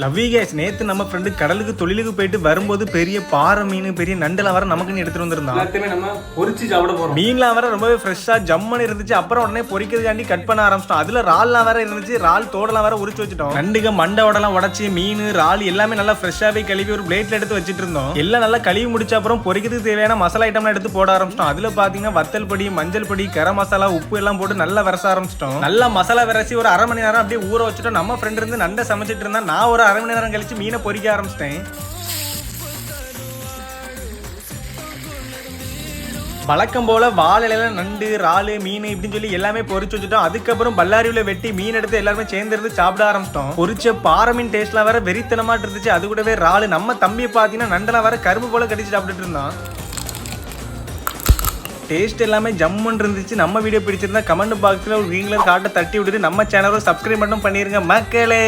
லவ்வி case நேத்து நம்ம friend கடலுக்கு தொழிலுக்கு போயிட்டு வரும்போது பெரிய பாறை மீன் பெரிய நண்டெல்லாம் வர நமக்குன்னு எடுத்துட்டு வந்திருந்தான். எல்லாத்தையுமே நம்ம பொரிச்சு சாப்பிட போறோம். மீன்லாம் வர ரொம்பவே ஃப்ரெஷ்ஷா ஜம்முன்னு இருந்துச்சு. அப்புறம் உடனே பொரிக்கிறதுக்காண்டி கட் பண்ண ஆரம்பிச்சிட்டோம். அதுல ரால்லாம் வேற இருந்துச்சு. ரால் தோடெல்லாம் வேற உரிச்சு வச்சுட்டோம். நண்டுக மண்டை உடலாம் உடச்சி மீன் ரால் எல்லாமே நல்லா ஃப்ரெஷ்ஷாவே கழுவி ஒரு பிளேட்ல எடுத்து வச்சிட்டு இருந்தோம். எல்லாம் நல்லா கழுவி முடிச்ச அப்புறம் பொரிக்கிறதுக்கு தேவையான மசாலா ஐட்டம்லாம் எடுத்து போட ஆரம்பிச்சிட்டோம். அதுல பாத்தீங்கன்னா வத்தல் பொடி மஞ்சள் பொடி கரம் மசாலா உப்பு எல்லாம் போட்டு நல்லா விரச ஆரம்பிச்சிட்டோம். நல்லா மசாலா விரசி ஒரு அரை மணி நேரம் அப்படியே ஊற வச்சுட்டோம். நம்ம ஃப்ரெண்ட் இருந்து நண்டை சமைச்சிட்டு இருந்தா நான் ஒரு அரை மணி நேரம் கழிச்சு மீனை பொறிக்க ஆரம்பிச்சிட்டேன். வழக்கம் போல வாழையில நண்டு இறாலு மீன் இப்படின்னு சொல்லி எல்லாமே பொரிச்சு வச்சுட்டோம். அதுக்கப்புறம் பல்லாரியில வெட்டி மீன் எடுத்து எல்லாருமே சேர்ந்துருந்து சாப்பிட ஆரம்பிச்சிட்டோம். பொறிச்ச பாறை மீன் டேஸ்ட்லாம் வேற வெறித்தனமா இருந்துச்சு. அது கூடவே ராலு நம்ம தம்பியை பார்த்தீங்கன்னா நண்டெல்லாம் வேற கரும்பு போல கடிச்சு சாப்பிட்டுட்டு இருந்தான். டேஸ்ட் எல்லாமே ஜம்முன்னு இருந்துச்சு. நம்ம வீடியோ பிடிச்சிருந்தா கமெண்ட் பாக்ஸில் ஒரு green காட்டை தட்டி விட்டுட்டு நம்ம சேனலை சப்ஸ்கிரைப் மட்டும் பண்ணிருங்க மக்களே.